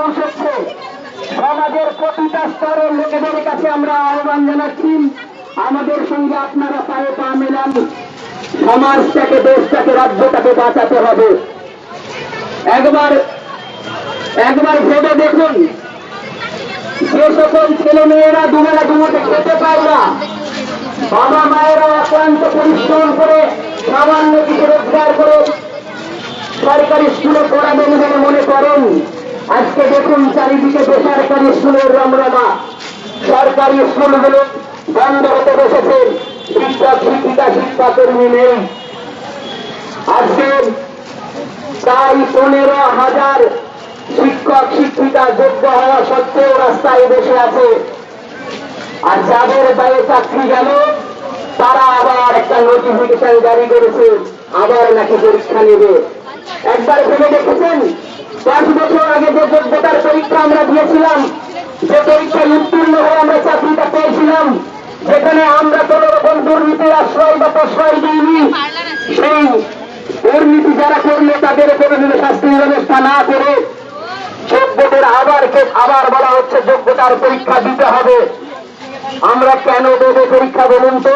পৌঁছচ্ছে সমাজের প্রতিটা স্তরের লোকেদের কাছে আমরা আহ্বান জানাচ্ছি, আমাদের সঙ্গে আপনারা পায়ে পা মেলান। সমাজটাকে, দেশটাকে, রাজ্যটাকে বাঁচাতে হবে। একবার একবার ভেবে দেখুন, যে সকল ছেলে মেয়েরা দুবেলা দুমুঠে খেতে পায় না, বাবা মায়েরা অক্লান্ত পরিশ্রম করে, সামান্য কিছু রোজগার করে সরকারি স্কুলে পড়াবেন বলে মনে করেন। আজকে দেখুন চারিদিকে বেসরকারি স্কুলের রমরমা। সরকারি স্কুলগুলো বন্ধ হতে বসেছে। শিক্ষক শিক্ষিকা শিক্ষাকর্মী নেই। আজকে প্রায় পনেরো হাজার শিক্ষক শিক্ষিকা যোগ্য হওয়া সত্ত্বেও রাস্তায় বসে আছে। আর যাদের গায়ে চাকরি গেল, তারা আবার একটা নোটিফিকেশন জারি করেছে। আবার নাকি পরীক্ষা নেবে। একবার ভেবে দেখেছেন পাঁচ বছর আগে যে যোগ্যতার আমরা যে পরীক্ষায় উত্তীর্ণ হয়ে আমরা চাকরিটা পেয়েছিলাম, যেখানে আমরা কোন রকম দুর্নীতির আশ্রয় বা প্রশ্রয় দিইনি। সেই দুর্নীতি যারা করল তাদের উপরে যদি শাস্তির ব্যবস্থা না করে, যোগ্যদের আবার আবার বলা হচ্ছে যোগ্যতার পরীক্ষা দিতে হবে। আমরা কেন দেবে পরীক্ষা বলুন তো?